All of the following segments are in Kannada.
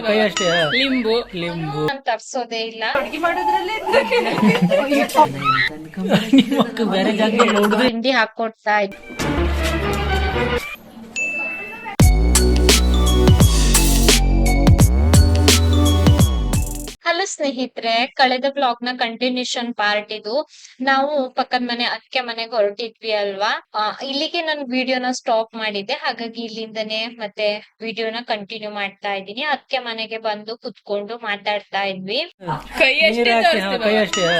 ಕೈ ಅಷ್ಟೇ. ಲಿಂಬು. ಲಿಂಬು. ತಪ್ಸೋದೇ ಇಲ್ಲ. ಅಡ್ಗೆ ಮಾಡೋದ್ರಲ್ಲೇ ತಿಂಡಿ ಹಾಕೊಡ್ತಾ ಇದ್ವಿ ಸ್ನೇಹಿತರೆ ಕಳೆದ ಬ್ಲಾಗ್ನ ಕಂಟಿನ್ಯೂಷನ್ ಪಾರ್ಟ್ ಇದು. ನಾವು ಪಕ್ಕದ ಮನೆ ಅಕ್ಕೆ ಮನೆಗೆ ಹೊರಟಿದ್ವಿ ಅಲ್ವಾ? ಆ, ಇಲ್ಲಿಗೆ ನಾನು ವಿಡಿಯೋನ ಸ್ಟಾಪ್ ಮಾಡಿದ್ದೆ. ಹಾಗಾಗಿ ಇಲ್ಲಿಂದನೇ ಮತ್ತೆ ವಿಡಿಯೋನ ಕಂಟಿನ್ಯೂ ಮಾಡ್ತಾ ಇದ್ದೀನಿ. ಅಕ್ಕೆ ಮನೆಗೆ ಬಂದು ಕುತ್ಕೊಂಡು ಮಾತಾಡ್ತಾ ಇದ್ವಿ.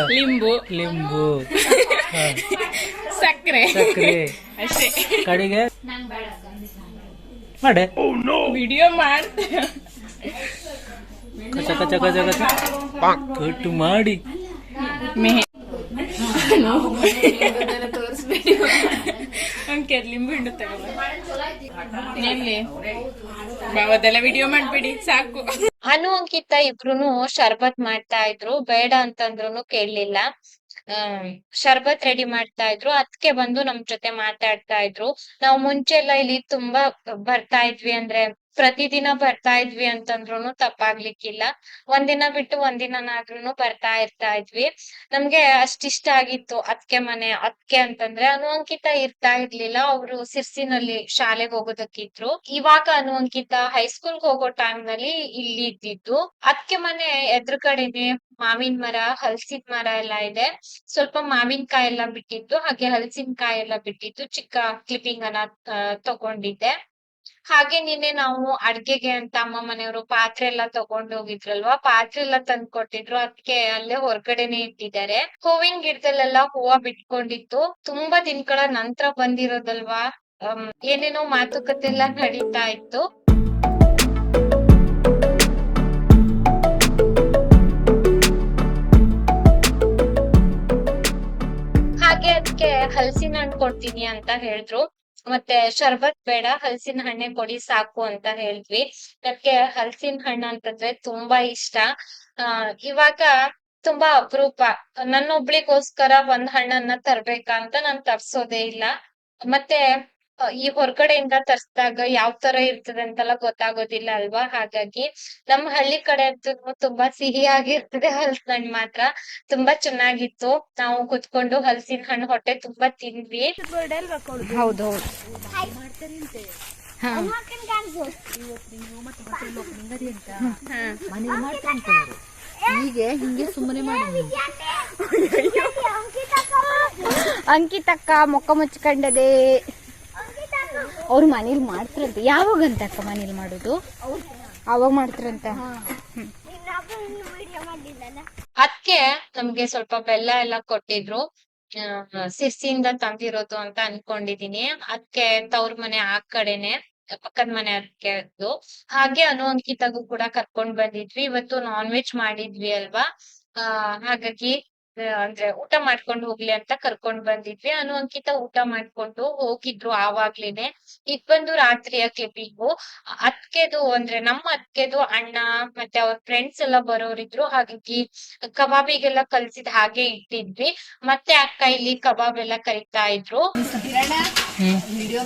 ಲಿಂಬು. ಲಿಂಬು. ಸಕ್ಕರೆ. ಸಕ್ರೆ ಅಷ್ಟೇ. ಕಡೆಗೆ? ಮಾಡೆ. ವಿಡಿಯೋ ಮಾಡ್ತೇವೆ ಚಕ ಚಕ ಕಚ ಕಟ್ಟು ಮಾಡಿ. ಮೆಹೆ ವಿಡಿಯೋ ಮಾಡ್ಬಿಡಿ ಸಾಕು ಅನು ಅಂಕಿತ ಇಬ್ರುನು ಶರ್ಬತ್ ಮಾಡ್ತಾ ಇದ್ರು. ಬೇಡ ಅಂತಂದ್ರು ಕೇಳಲಿಲ್ಲ. ಶರ್ಬತ್ ರೆಡಿ ಮಾಡ್ತಾ ಇದ್ರು. ಅದಕ್ಕೆ ಬಂದು ನಮ್ ಜೊತೆ ಮಾತಾಡ್ತಾ ಇದ್ರು. ನಾವು ಮುಂಚೆ ಎಲ್ಲ ಇಲ್ಲಿ ತುಂಬಾ ಬರ್ತಾ ಇದ್ವಿ ಅಂದ್ರೆ ಪ್ರತಿದಿನ ಬರ್ತಾ ಇದ್ವಿ ಅಂತಂದ್ರುನು ತಪ್ಪಾಗ್ಲಿಕ್ಕಿಲ್ಲ. ಒಂದಿನ ಬಿಟ್ಟು ಒಂದಿನನಾದ್ರೂನು ಬರ್ತಾ ಇರ್ತಾ ಇದ್ವಿ. ನಮ್ಗೆ ಅಷ್ಟಿಷ್ಟ ಆಗಿತ್ತು ಅತ್ಕೆ ಮನೆ, ಅತ್ಕೆ ಅಂತಂದ್ರೆ ಅನುವಂಕಿತ ಇರ್ತಾ ಇರ್ಲಿಲ್ಲ. ಅವ್ರು ಸಿರ್ಸಿನಲ್ಲಿ ಶಾಲೆಗೆ ಹೋಗೋದಕ್ಕಿದ್ರು. ಇವಾಗ ಅನುವಂಕಿತ ಹೈಸ್ಕೂಲ್ ಹೋಗೋ ಟೈಮ್ನಲ್ಲಿ ಇಲ್ಲಿ ಇದ್ದಿದ್ದು. ಅತ್ಕೆ ಮನೆ ಎದುರುಗಡೆನೆ ಮಾವಿನ ಮರ ಹಲಸಿನ ಮರ ಎಲ್ಲ ಇದೆ. ಸ್ವಲ್ಪ ಮಾವಿನಕಾಯಿ ಎಲ್ಲ ಬಿಟ್ಟಿತ್ತು. ಹಾಗೆ ಹಲಸಿನಕಾಯಿ ಎಲ್ಲ ಬಿಟ್ಟಿತ್ತು. ಚಿಕ್ಕ ಕ್ಲಿಪ್ಪಿಂಗ್ ಅನ್ನ ತಗೊಂಡಿದ್ದೆ. ಹಾಗೆ ನಿನ್ನೆ ನಾವು ಅಡ್ಗೆಗೆ ಅಂತ ಅಮ್ಮ ಮನೆಯವರು ಪಾತ್ರೆ ಎಲ್ಲ ತಗೊಂಡ್ ಹೋಗಿದ್ರಲ್ವಾ? ಪಾತ್ರೆ ಎಲ್ಲ ತಂದ್ ಕೊಟ್ಟಿದ್ರು. ಅದಕ್ಕೆ ಅಲ್ಲೇ ಹೊರಗಡೆನೆ ಇಟ್ಟಿದ್ದಾರೆ. ಹೂವಿನ ಗಿಡದಲ್ಲೆಲ್ಲ ಹೂವ ಬಿಟ್ಕೊಂಡಿತ್ತು. ತುಂಬಾ ದಿನಗಳ ನಂತರ ಬಂದಿರೋದಲ್ವಾ? ಏನೇನೋ ಮಾತುಕತೆ ಎಲ್ಲ ನಡೀತಾ ಇತ್ತು. ಹಾಗೆ ಅದಕ್ಕೆ ಹಲಸಿನ ಹಣ್ಣು ಕೊಡ್ತೀನಿ ಅಂತ ಹೇಳಿದ್ರು. ಮತ್ತೆ ಶರ್ಬತ್ ಬೇಡ, ಹಲಸಿನ ಹಣ್ಣೆ ಕೊಡಿ ಸಾಕು ಅಂತ ಹೇಳಿದ್ವಿ. ಅದಕ್ಕೆ ಹಲಸಿನ ಹಣ್ಣು ಅಂತಂದ್ರೆ ತುಂಬಾ ಇಷ್ಟ. ಆ, ಇವಾಗ ತುಂಬಾ ಅಪರೂಪ. ನನ್ನೊಬ್ಳಿಗೋಸ್ಕರ ಒಂದ್ ಹಣ್ಣನ್ನ ತರ್ಬೇಕಾ ಅಂತ ನಾನ್ ತರ್ಸೋದೇ ಇಲ್ಲ. ಮತ್ತೆ ಈ ಹೊರಗಡೆಯಿಂದ ತರ್ಸ್ದಾಗ ಯಾವ ತರ ಇರ್ತದೆ ಅಂತೆಲ್ಲ ಗೊತ್ತಾಗೋದಿಲ್ಲ ಅಲ್ವಾ? ಹಾಗಾಗಿ ನಮ್ ಹಳ್ಳಿ ಕಡೆ ಅಂತೂ ತುಂಬಾ ಸಿಹಿಯಾಗಿರ್ತದೆ ಹಲಸಿನ ಹಣ್ಣು ಮಾತ್ರ. ತುಂಬಾ ಚೆನ್ನಾಗಿತ್ತು. ನಾವು ಕುತ್ಕೊಂಡು ಹಲಸಿನ ಹಣ್ಣು ಹೊಟ್ಟೆ ತುಂಬಾ ತಿಂದ್ವಿ. ಹೌದೌದು. ಹೀಗೆ ಹಿಂಗೆ ಸುಮ್ಮನೆ ಮಾಡಿ ಅಂಕಿತಕ್ಕ ಮೊಕ್ಕ ಮುಚ್ಕೊಂಡದೆ ಅವ್ರು ಮನೇಲಿ ಮಾಡ್ತಾರಂತೆ. ಯಾವಾಗಂತ ಅಕ್ಕ ಮನೇಲಿ ಮಾಡೋದು? ಅವಾಗ ಮಾಡ್ತಾರಂತ. ಅದಕ್ಕೆ ನಮ್ಗೆ ಸ್ವಲ್ಪ ಬೆಲ್ಲ ಎಲ್ಲ ಕೊಟ್ಟಿದ್ರು. ಆ, ಸಿರ್ಸಿಯಿಂದ ತಂದಿರೋದು ಅಂತ ಅನ್ಕೊಂಡಿದೀನಿ. ಅದಕ್ಕೆ ತವ್ರ ಮನೆ ಆ ಕಡೆನೆ ಪಕ್ಕದ ಮನೆ ಅದಕ್ಕೆ ಹಾಗೆ ಅನು ಅಂಕಿತಾಗೂ ಕೂಡ ಕರ್ಕೊಂಡ್ ಬಂದಿದ್ವಿ. ಇವತ್ತು ನಾನ್ ವೆಜ್ ಮಾಡಿದ್ವಿ ಅಲ್ವಾ? ಆ ಹಾಗಾಗಿ ಅಂದ್ರೆ ಊಟ ಮಾಡ್ಕೊಂಡು ಹೋಗ್ಲಿ ಅಂತ ಕರ್ಕೊಂಡ್ ಬಂದಿದ್ವಿ. ಅನು ಅಂಕಿತ ಊಟ ಮಾಡ್ಕೊಂಡು ಹೋಗಿದ್ರು ಆವಾಗ್ಲೇನೆ. ಇದ್ ಬಂದು ರಾತ್ರಿಯ ಕ್ಲಿಪ್ಪಿಂಗು ಅತ್ಕೆದು ಅಂದ್ರೆ ನಮ್ಮ ಅತ್ಕೆದು ಅಣ್ಣ ಮತ್ತೆ ಅವ್ರ ಫ್ರೆಂಡ್ಸ್ ಎಲ್ಲ ಬರೋರಿದ್ರು. ಹಾಗಾಗಿ ಕಬಾಬಿಗೆಲ್ಲ ಕಲ್ಸಿದ್ ಹಾಗೆ ಇಟ್ಟಿದ್ವಿ. ಮತ್ತೆ ಅಕ್ಕ ಇಲ್ಲಿ ಕಬಾಬ್ ಎಲ್ಲ ಕರಿತಾ ಇದ್ರು. ವಿಡಿಯೋ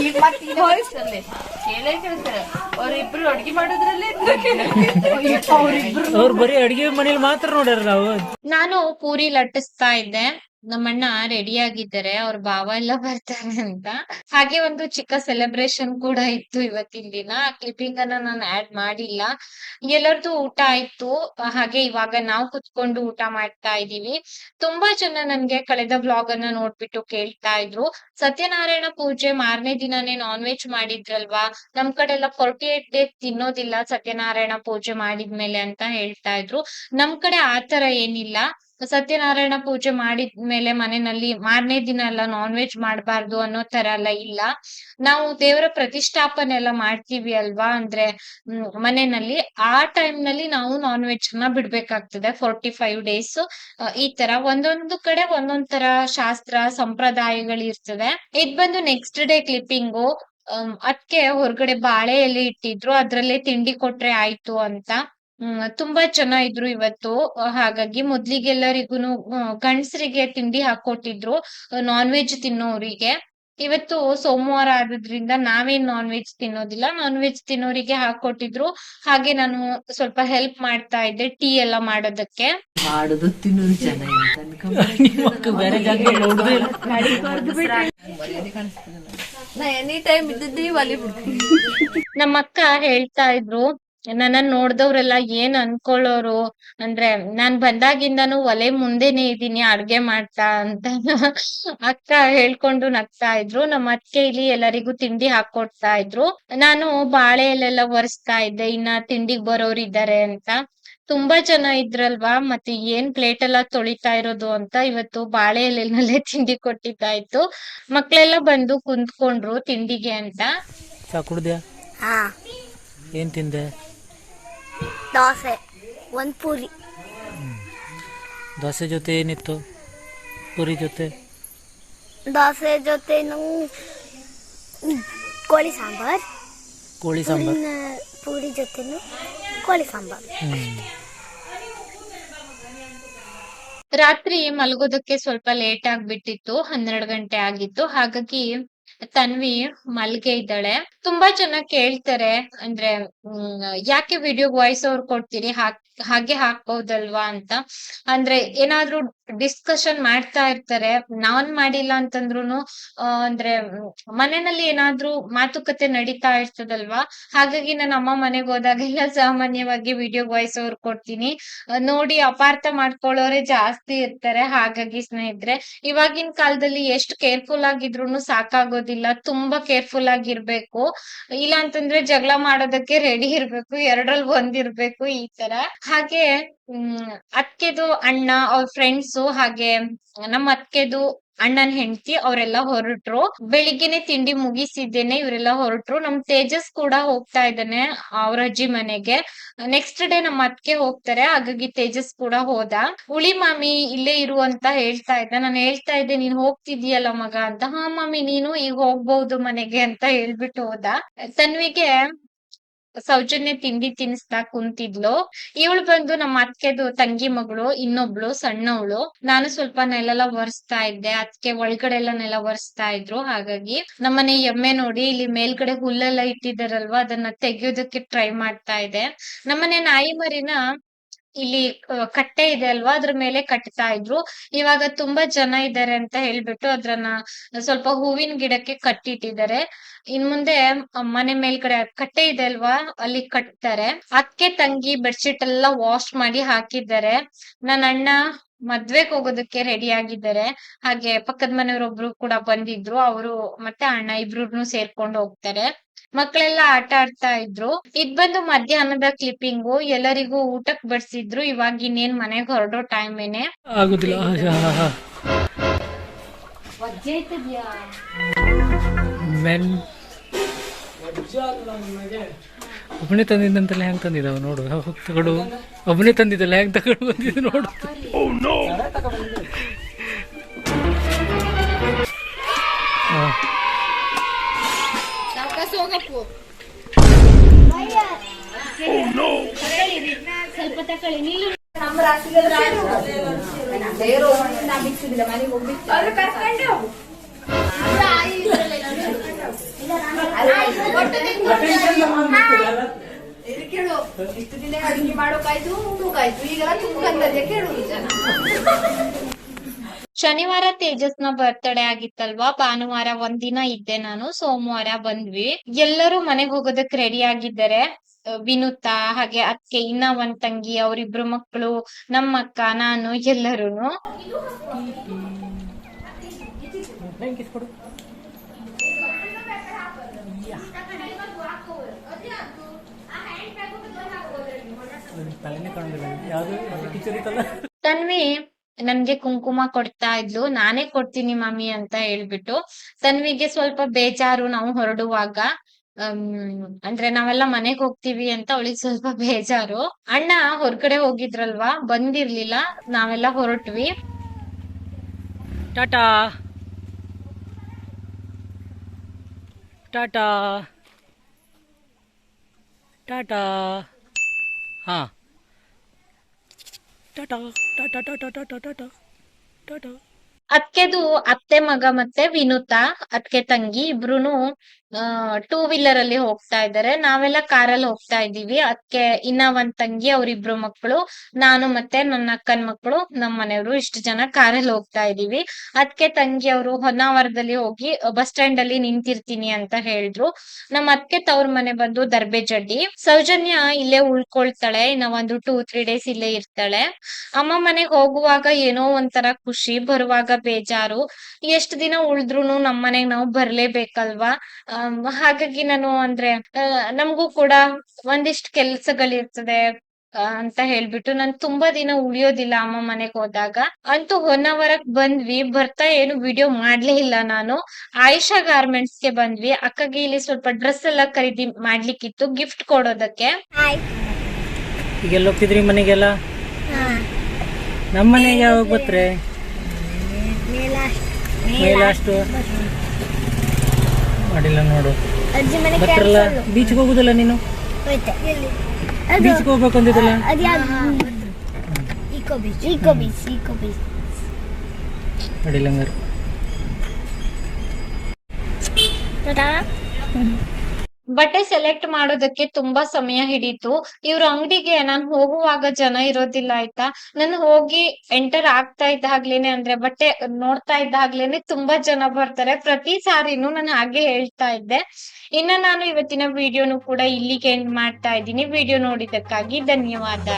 ಈಗ ಮತ್ತೆ ಕೇಳೇ ಕೇಳ್ತಾರೆ ಅವ್ರಿಬ್ರು ಅಡ್ಗೆ ಮಾಡೋದ್ರಲ್ಲೇ ಅವ್ರು ಬರೀ ಅಡಿಗೆ ಮನೇಲಿ ಮಾತ್ರ ನೋಡ್ಯಾರ ನಾವು. ನಾನು ಪೂರಿ ಲಟ್ಟಿಸ್ತಾ ಇದ್ದೆ. ನಮ್ಮಣ್ಣ ರೆಡಿ ಆಗಿದ್ದಾರೆ ಅವ್ರ ಭಾವ ಎಲ್ಲ ಬರ್ತಾರೆ ಅಂತ. ಹಾಗೆ ಒಂದು ಚಿಕ್ಕ ಸೆಲೆಬ್ರೇಷನ್ ಕೂಡ ಇತ್ತು ಇವತ್ತಿನ ದಿನ. ಕ್ಲಿಪ್ಪಿಂಗ್ ಅನ್ನ ನಾನು ಆಡ್ ಮಾಡಿಲ್ಲ. ಎಲ್ಲರದು ಊಟ ಆಯ್ತು. ಹಾಗೆ ಇವಾಗ ನಾವು ಕುತ್ಕೊಂಡು ಊಟ ಮಾಡ್ತಾ ಇದೀವಿ ತುಂಬಾ ಜನ ನನ್ಗೆ ಕಳೆದ ಬ್ಲಾಗ್ ಅನ್ನ ನೋಡ್ಬಿಟ್ಟು ಕೇಳ್ತಾ ಇದ್ರು. ಸತ್ಯನಾರಾಯಣ ಪೂಜೆ ಮಾರನೇ ದಿನಾನೇ ನಾನ್ ವೆಜ್ ಮಾಡಿದ್ರಲ್ವಾ? ನಮ್ ಕಡೆ ಎಲ್ಲ ಫೋರ್ಟಿ ಏಟ್ ಡೇಸ್ ತಿನ್ನೋದಿಲ್ಲ ಸತ್ಯನಾರಾಯಣ ಪೂಜೆ ಮಾಡಿದ್ಮೇಲೆ ಅಂತ ಹೇಳ್ತಾ ಇದ್ರು. ನಮ್ ಕಡೆ ಆತರ ಏನಿಲ್ಲ. ಸತ್ಯನಾರಾಯಣ ಪೂಜೆ ಮಾಡಿದ ಮೇಲೆ ಮನೆಯಲ್ಲಿ ಮಾರನೇ ದಿನ ಎಲ್ಲ ನಾನ್ ವೆಜ್ ಮಾಡಬಾರ್ದು ಅನ್ನೋ ತರ ಎಲ್ಲ ಇಲ್ಲ. ನಾವು ದೇವರ ಪ್ರತಿಷ್ಠಾಪನೆ ಎಲ್ಲ ಮಾಡ್ತೀವಿ ಅಲ್ವಾ? ಅಂದ್ರೆ ಮನೆಯಲ್ಲಿ ಆ ಟೈಮ್ನಲ್ಲಿ ನಾವು ನಾನ್ ವೆಜ್ನ ಬಿಡ್ಬೇಕಾಗ್ತದೆ ಫೋರ್ಟಿ ಫೈವ್ ಡೇಸ್ ಈ ತರ ಒಂದೊಂದು ಕಡೆ ಒಂದೊಂದ್ ತರ ಶಾಸ್ತ್ರ, ಸಂಪ್ರದಾಯಗಳು ಇರ್ತದೆ. ಇದ್ ಬಂದು ನೆಕ್ಸ್ಟ್ ಡೇ ಕ್ಲಿಪ್ಪಿಂಗು ಅದ್ಕೆ ಹೊರಗಡೆ ಬಾಳೆ ಎಲೆ ಇಟ್ಟಿದ್ರು, ಅದ್ರಲ್ಲೇ ತಿಂಡಿ ಕೊಟ್ರೆ ಆಯ್ತು ಅಂತ. ಹ್ಮ್ ತುಂಬಾ ಜನ ಇದ್ರು ಇವತ್ತು. ಹಾಗಾಗಿ ಮೊದ್ಲಿಗೆಲ್ಲರಿಗೂನು ಗಂಡಸರಿಗೆ ತಿಂಡಿ ಹಾಕೊಟ್ಟಿದ್ರು ನಾನ್ ವೆಜ್ ತಿನ್ನೋರಿಗೆ. ಇವತ್ತು ಸೋಮವಾರ ಆದ್ರಿಂದ ನಾವೇನ್ ನಾನ್ ವೆಜ್ ತಿನ್ನೋದಿಲ್ಲ. ನಾನ್ ವೆಜ್ ತಿನ್ನೋರಿಗೆ ಹಾಕೊಟ್ಟಿದ್ರು. ಹಾಗೆ ನಾನು ಸ್ವಲ್ಪ ಹೆಲ್ಪ್ ಮಾಡ್ತಾ ಇದ್ದೆ ಟೀ ಎಲ್ಲ ಮಾಡೋದಕ್ಕೆ. ಮಾಡುದು ತಿನ್ನೋದು ಚೆನ್ನಾಗಿ ನಿಮ್ಮ ಅಕ್ಕ ಬೇರೆ ಜಾಗ ನೋಡುದೇ ಇಲ್ಲ. ನಾ ಎನಿ ಟೈಮ್ ಇದ್ದಿದ್ದಿ ಒಲಿ ಬಿಡ್ತೀನಿ ನಮ್ಮ ಅಕ್ಕ ಹೇಳ್ತಾ ಇದ್ರು ನನ್ನ ನೋಡ್ದವ್ರೆಲ್ಲ ಏನ್ ಅನ್ಕೊಳ್ಳೋರು ಅಂದ್ರೆ ನಾನ್ ಬಂದಾಗಿಂದಾನು ಒಲೆ ಮುಂದೆನೆ ಇದೀನಿ ಅಡ್ಗೆ ಮಾಡ್ತಾ ಅಂತ ಅಕ್ಕ ಹೇಳ್ಕೊಂಡು ನಗ್ತಾ ಇದ್ರು. ನಮ್ಮ ಅತ್ತೆ ಇಲ್ಲಿ ಎಲ್ಲರಿಗೂ ತಿಂಡಿ ಹಾಕೊಡ್ತಾ ಇದ್ರು. ನಾನು ಬಾಳೆ ಎಲ್ಲೆಲ್ಲ ಒರೆಸ್ತಾ ಇದ್ದೆ ಇನ್ನ ತಿಂಡಿಗ್ ಬರೋರ್ ಇದ್ದಾರೆ ಅಂತ. ತುಂಬಾ ಜನ ಇದ್ರಲ್ವಾ? ಮತ್ತೆ ಏನ್ ಪ್ಲೇಟ್ ಎಲ್ಲ ತೊಳಿತಾ ಇರೋದು ಅಂತ ಇವತ್ತು ಬಾಳೆ ಎಲೆನಲ್ಲೇ ತಿಂಡಿ ಕೊಟ್ಟಿದ್ದಾಯ್ತು ಮಕ್ಳೆಲ್ಲ ಬಂದು ಕುಂತ್ಕೊಂಡ್ರು ತಿಂಡಿಗೆ ಅಂತ. ಏನ್ ತಿಂದೆ? ದೋಸೆ ಒಂದು ಪೂರಿ. ದೋಸೆ ಜೊತೆ ಏನಿತ್ತು? ಪೂರಿ ಜೊತೆ? ದೋಸೆ ಜೊತೆ ಕೋಳಿ ಸಾಂಬಾರ್. ಕೋಳಿ ಸಾಂಬಾರ್. ಪೂರಿ ಜೊತೆನು ಕೋಳಿ ಸಾಂಬಾರ್. ಹ್ಮ್. ರಾತ್ರಿ ಮಲಗೋದಕ್ಕೆ ಸ್ವಲ್ಪ ಲೇಟ್ ಆಗ್ಬಿಟ್ಟಿತ್ತು ಹನ್ನೆರಡು ಗಂಟೆ ಆಗಿತ್ತು. ಹಾಗಾಗಿ ತನ್ವಿ ಮಲ್ಗೆ ಇದ್ದಾಳೆ. ತುಂಬಾ ಜನ ಕೇಳ್ತಾರೆ ಅಂದ್ರೆ ಯಾಕೆ ವಿಡಿಯೋ ವಾಯ್ಸ್ ಓವರ್ ಕೊಡ್ತೀರಿ? ಹಾಕ್ ಹಾಗೆ ಹಾಕ್ಬಹುದಲ್ವಾ ಅಂತ. ಅಂದ್ರೆ ಏನಾದ್ರೂ ಡಿಸ್ಕಷನ್ ಮಾಡ್ತಾ ಇರ್ತಾರೆ. ನಾನ್ ಮಾಡಿಲ್ಲ ಅಂತಂದ್ರು ಅಂದ್ರೆ ಮನೆಯಲ್ಲಿ ಏನಾದ್ರೂ ಮಾತುಕತೆ ನಡೀತಾ ಇರ್ತದಲ್ವಾ? ಹಾಗಾಗಿ ನಾನು ಅಮ್ಮ ಮನೆಗೆ ಹೋದಾಗೆಲ್ಲ ಸಾಮಾನ್ಯವಾಗಿ ವಿಡಿಯೋ ವಾಯ್ಸ್ ಓವರ್ ಕೊಡ್ತೀನಿ. ನೋಡಿ ಅಪಾರ್ಥ ಮಾಡ್ಕೊಳ್ಳೋರೆ ಜಾಸ್ತಿ ಇರ್ತಾರೆ. ಹಾಗಾಗಿ ಸ್ನೇಹಿತರೆ, ಇವಾಗಿನ ಕಾಲದಲ್ಲಿ ಎಷ್ಟು ಕೇರ್ಫುಲ್ ಆಗಿದ್ರು ಸಾಕಾಗೋದಿಲ್ಲ. ತುಂಬಾ ಕೇರ್ಫುಲ್ ಆಗಿರ್ಬೇಕು. ಇಲ್ಲ ಅಂತಂದ್ರೆ ಜಗಳ ಮಾಡೋದಕ್ಕೆ ರೆಡಿ ಇರ್ಬೇಕು. ಎರಡ್ರಲ್ಲಿ ಒಂದಿರ್ಬೇಕು ಈ ತರ. ಹಾಗೆ, ಹ್ಮ್ ಅಣ್ಣ ಅವ್ರ ಫ್ರೆಂಡ್ಸ್ ಹಾಗೆ, ನಮ್ಮ ಅತ್ಕೆದು ಅಣ್ಣನ್ ಹೆಂಡತಿ ಅವರೆಲ್ಲ ಹೊರಟ್ರು. ಬೆಳಿಗ್ಗೆನೆ ತಿಂಡಿ ಮುಗಿಸಿದ್ದೇನೆ, ಇವರೆಲ್ಲ ಹೊರಟ್ರು. ನಮ್ ತೇಜಸ್ ಕೂಡ ಹೋಗ್ತಾ ಇದ್ದಾನೆ ಅವ್ರ ಅಜ್ಜಿ ಮನೆಗೆ. ನೆಕ್ಸ್ಟ್ ಡೇ ನಮ್ಮ ಅತ್ಗೆ ಹೋಗ್ತಾರೆ, ಹಾಗಾಗಿ ತೇಜಸ್ ಕೂಡ ಹೋದ. ಹುಳಿ ಮಾಮಿ, ಇಲ್ಲೇ ಇರು ಅಂತ ಹೇಳ್ತಾ ಇದ್ದ. ನಾನು ಹೇಳ್ತಾ ಇದ್ದೆ, ನೀನ್ ಹೋಗ್ತಿದ್ಯಲ್ಲ ಮಗ ಅಂತ. ಹಾ ಮಾಮಿ, ನೀನು ಈಗ ಹೋಗ್ಬಹುದು ಮನೆಗೆ ಅಂತ ಹೇಳ್ಬಿಟ್ಟು ಹೋದ. ತನ್ವಿಗೆ ಸೌಜನ್ಯ ತಿಂಡಿ ತಿನ್ಸ್ತಾ ಕುಂತಿದ್ಲು. ಇವಳು ಬಂದು ನಮ್ಮ ಅತ್ಕೆದು ತಂಗಿ ಮಗಳು, ಇನ್ನೊಬ್ಳು, ಸಣ್ಣವಳು. ನಾನು ಸ್ವಲ್ಪ ನೆಲೆಲ್ಲ ಒರೆಸ್ತಾ ಇದ್ದೆ. ಅದಕ್ಕೆ ಒಳಗಡೆ ಎಲ್ಲ ನೆಲ ಒರೆಸ್ತಾ ಇದ್ರು. ಹಾಗಾಗಿ ನಮ್ಮನೆ ಎಮ್ಮೆ ನೋಡಿ ಇಲ್ಲಿ ಮೇಲ್ಗಡೆ ಹುಲ್ಲೆಲ್ಲ ಇಟ್ಟಿದಾರಲ್ವಾ, ಅದನ್ನ ತೆಗಿಯೋದಕ್ಕೆ ಟ್ರೈ ಮಾಡ್ತಾ ಇದೆ ನಮ್ಮನೆ ನಾಯಿ ಮರಿನ ಇಲ್ಲಿ ಕಟ್ಟೆ ಇದೆ ಅಲ್ವಾ? ಅದ್ರ ಮೇಲೆ ಕಟ್ತಾ ಇದ್ರು. ಇವಾಗ ತುಂಬಾ ಜನ ಇದ್ದಾರೆ ಅಂತ ಹೇಳ್ಬಿಟ್ಟು ಅದ್ರನ್ನ ಸ್ವಲ್ಪ ಹೂವಿನ ಗಿಡಕ್ಕೆ ಕಟ್ಟಿಟ್ಟಿದ್ದಾರೆ. ಇನ್ ಮುಂದೆ ಮನೆ ಮೇಲ್ಗಡೆ ಕಟ್ಟೆ ಇದೆ ಅಲ್ವಾ? ಅಲ್ಲಿ ಕಟ್ತಾರೆ. ಅಕ್ಕೆ ತಂಗಿ ಬೆಡ್ಶೀಟ್ ಎಲ್ಲ ವಾಶ್ ಮಾಡಿ ಹಾಕಿದ್ದಾರೆ. ನನ್ನ ಅಣ್ಣ ಮದ್ವೆಗ್ ಹೋಗೋದಕ್ಕೆ ರೆಡಿ ಆಗಿದ್ದಾರೆ. ಹಾಗೆ ಪಕ್ಕದ ಮನೆಯವ್ರೊಬ್ರು ಕೂಡ ಬಂದಿದ್ರು. ಅವರು ಮತ್ತೆ ಅಣ್ಣ ಇಬ್ರು ಸೇರ್ಕೊಂಡು ಹೋಗ್ತಾರೆ. ಮಕ್ಕಳೆಲ್ಲ ಆಟ ಆಡ್ತಾ ಇದ್ರು. ಇದ್ ಬಂದು ಮಧ್ಯಾಹ್ನದ ಕ್ಲಿಪ್ಪಿಂಗು ಎಲ್ಲರಿಗೂ ಊಟಕ್ ಬಡ್ಸಿದ್ರು ಇವಾಗ ಇನ್ನೇನ್ ಮನೆಗೆ ಹೊರಡೋ ಟೈಮ್ ಏನೆ. ಆಗುದಿಲ್ಲ. ಮೆನ್ ಒಬ್ಬನೇ ತಂದಿದ್ದಂತೆಲ್ಲ ಹೆಂಗ್ ತಂದಿದ್ದಾವ ನೋಡು. ಹೋಗ್ ತಗೊಂಡು. ಒಬ್ಬನೇ ತಂದಿದ್ದಲ್ಲ ಹೆಂಗ್ ತಗೊಂಡು ಬಂದಿದ್ದು ನೋಡು. ಕೇಳು ಇಷ್ಟು ದಿನ ಅಡಿಗೆ ಮಾಡೋಕಾಯ್ತು ಉಣ್ಣೋಕಾಯ್ತು ಈಗೆಲ್ಲ ತುಂಬಂದದೆ ಕೇಳುದು ಜನ ಶನಿವಾರ ತೇಜಸ್ನ ಬರ್ತ್ಡೇ ಆಗಿತ್ತಲ್ವಾ? ಭಾನುವಾರ ಒಂದಿನ ಇದ್ದೆ ನಾನು, ಸೋಮವಾರ ಬಂದ್ವಿ. ಎಲ್ಲರೂ ಮನೆಗ್ ಹೋಗೋದಕ್ ರೆಡಿ ಆಗಿದ್ದಾರೆ. ವಿನುತಾ, ಹಾಗೆ ಅತ್ತೆ, ಇನ್ನ ಒಂದ್ ತಂಗಿ, ಅವ್ರಿಬ್ರು ಮಕ್ಕಳು ನಮ್ಮ ಅಕ್ಕ ನಾನು, ಎಲ್ಲರೂನು. ತನ್ವಿ ನನ್ಗೆ ಕುಂಕುಮ ಕೊಡ್ತಾ ಇದ್ಲು. ನಾನೇ ಕೊಡ್ತೀನಿ ಮಮ್ಮಿ ಅಂತ ಹೇಳ್ಬಿಟ್ಟು ತನ್ವಿಗೆ ಸ್ವಲ್ಪ ಬೇಜಾರು ನಾವು ಹೊರಡುವಾಗ ಹ್ಮ್ ಅಂದ್ರೆ ನಾವೆಲ್ಲ ಮನೆಗ್ ಹೋಗ್ತೀವಿ ಅಂತ ಅವಳಿಗೆ ಸ್ವಲ್ಪ ಬೇಜಾರು. ಅಣ್ಣ ಹೊರಗಡೆ ಹೋಗಿದ್ರಲ್ವಾ? ಬಂದಿರ್ಲಿಲ್ಲ. ನಾವೆಲ್ಲ ಹೊರಟ್ವಿ. ಟಾಟಾ. ಟಾಟಾ. ಟಾಟಾ. ಹಾ. ಟಾಟಾ ಟಾಟಾ ಟಾಟಾ ಟಾಟಾ ಟಾಟಾ ಅತ್ಕೆದು ಅತ್ತೆ ಮಗ ಮತ್ತೆ ವಿನುತಾ ಅದ್ಕೆ ತಂಗಿ ಇಬ್ರುನು ಟೂ ವೀಲರ್ ಅಲ್ಲಿ ಹೋಗ್ತಾ ಇದ್ದಾರೆ. ನಾವೆಲ್ಲ ಕಾರಲ್ಲಿ ಹೋಗ್ತಾ ಇದೀವಿ ಅದಕ್ಕೆ ಇನ್ನ ಒಂದ್ ತಂಗಿ, ಅವ್ರಿಬ್ರು ಮಕ್ಕಳು ನಾನು ಮತ್ತೆ ನನ್ನ ಅಕ್ಕನ ಮಕ್ಕಳು ನಮ್ಮ ಮನೆಯವರು ಇಷ್ಟು ಜನ ಕಾರಲ್ಲಿ ಹೋಗ್ತಾ ಇದೀವಿ ಅದಕ್ಕೆ ತಂಗಿ ಅವರು ಹೊನ್ನಾವರದಲ್ಲಿ ಹೋಗಿ ಬಸ್ ಸ್ಟ್ಯಾಂಡ್ ಅಲ್ಲಿ ನಿಂತಿರ್ತೀನಿ ಅಂತ ಹೇಳಿದ್ರು. ನಮ್ಮ ಅತ್ತೆ ತವ್ರ ಮನೆ ಬಂದು ದರ್ಬೇಜಡ್ಡಿ. ಸೌಜನ್ಯ ಇಲ್ಲೇ ಉಳ್ಕೊಳ್ತಾಳೆ. ಇನ್ನ ಒಂದು ಟೂ ತ್ರೀ ಡೇಸ್ ಇಲ್ಲೇ ಇರ್ತಾಳೆ. ಅಮ್ಮ ಮನೆಗ್ ಹೋಗುವಾಗ ಏನೋ ಒಂಥರ ಖುಷಿ, ಬರುವಾಗ ಬೇಜಾರು. ಎಷ್ಟ್ ದಿನ ಉಳಿದ್ರು ನಮ್ ಮನೆಗ್ ನಾವು ಬರ್ಲೇಬೇಕಲ್ವಾ? ಹಾಗಾಗಿ ನಾನು ಅಂದ್ರೆ ನಮಗೂ ನಮ್ಗೂ ಕೂಡ ಒಂದಿಷ್ಟು ಕೆಲ್ಸಗಳಿರ್ತದೆ ಆ, ಅಂತ ಹೇಳ್ಬಿಟ್ಟು ನಾನ್ ತುಂಬಾ ದಿನ ಉಳಿಯೋದಿಲ್ಲ ಅಮ್ಮ ಮನೆಗ್ ಹೋದಾಗ. ಅಂತೂ ಹೊನ್ನಾವರಕ್ ಬಂದ್ವಿ ಬರ್ತಾ ಏನು ವಿಡಿಯೋ ಮಾಡ್ಲೇ ಇಲ್ಲ ನಾನು. ಆಯಿಷಾ ಗಾರ್ಮೆಂಟ್ಸ್ಗೆ ಬಂದ್ವಿ ಅಕ್ಕಗೆ ಇಲ್ಲಿ ಸ್ವಲ್ಪ ಡ್ರೆಸ್ ಎಲ್ಲ ಖರೀದಿ ಮಾಡ್ಲಿಕ್ಕಿತ್ತು ಗಿಫ್ಟ್ ಕೊಡೋದಕ್ಕೆ. ಈಗೆಲ್ಲ ಹೋಗ್ತಿದ್ರಿ ಮನೆಗೆಲ್ಲ? ಹಾಂ. ನಮ್ಮ ಮನೆಗೆ ಯಾವಾಗ ಬತ್ರೆ ಮೇಲೆ ಅಷ್ಟು ಮಾಡಿಲ್ಲ ನೋಡು. ಅಜ್ಜಿ ಮನೆ ಬತ್ರಲ್ಲ ಬೀಚ್ಗೆ ಹೋಗುದಲ್ಲ ನೀನು? ಬೀಚ್ಗೆ ಹೋಗ್ಬೇಕು ಅಂದಿದ್ದಲ್ಲ? Eco beach eco beach eco beach ಅಡಿಲ್ಲ ಹಂಗಾರೆ ಬಟ್ಟೆ ಸೆಲೆಕ್ಟ್ ಮಾಡೋದಕ್ಕೆ ತುಂಬಾ ಸಮಯ ಹಿಡೀತು. ಇವ್ರ ಅಂಗಡಿಗೆ ನಾನ್ ಹೋಗುವಾಗ ಜನ ಇರೋದಿಲ್ಲ ಆಯ್ತಾ? ನನ್ ಹೋಗಿ ಎಂಟರ್ ಆಗ್ತಾ ಇದ್ದಾಗ್ಲೇನೆ ಅಂದ್ರೆ ಬಟ್ಟೆ ನೋಡ್ತಾ ಇದ್ದಾಗ್ಲೇನೆ ತುಂಬಾ ಜನ ಬರ್ತಾರೆ. ಪ್ರತಿ ಸಾರಿನೂ ನಾನು ಹಾಗೆ ಹೇಳ್ತಾ ಇದ್ದೆ. ಇನ್ನ ನಾನು ಇವತ್ತಿನ ವಿಡಿಯೋನು ಕೂಡ ಇಲ್ಲಿಗೆ ಎಂಡ್ ಮಾಡ್ತಾ ಇದ್ದೀನಿ. ವಿಡಿಯೋ ನೋಡಿದ್ದಕ್ಕಾಗಿ ಧನ್ಯವಾದ.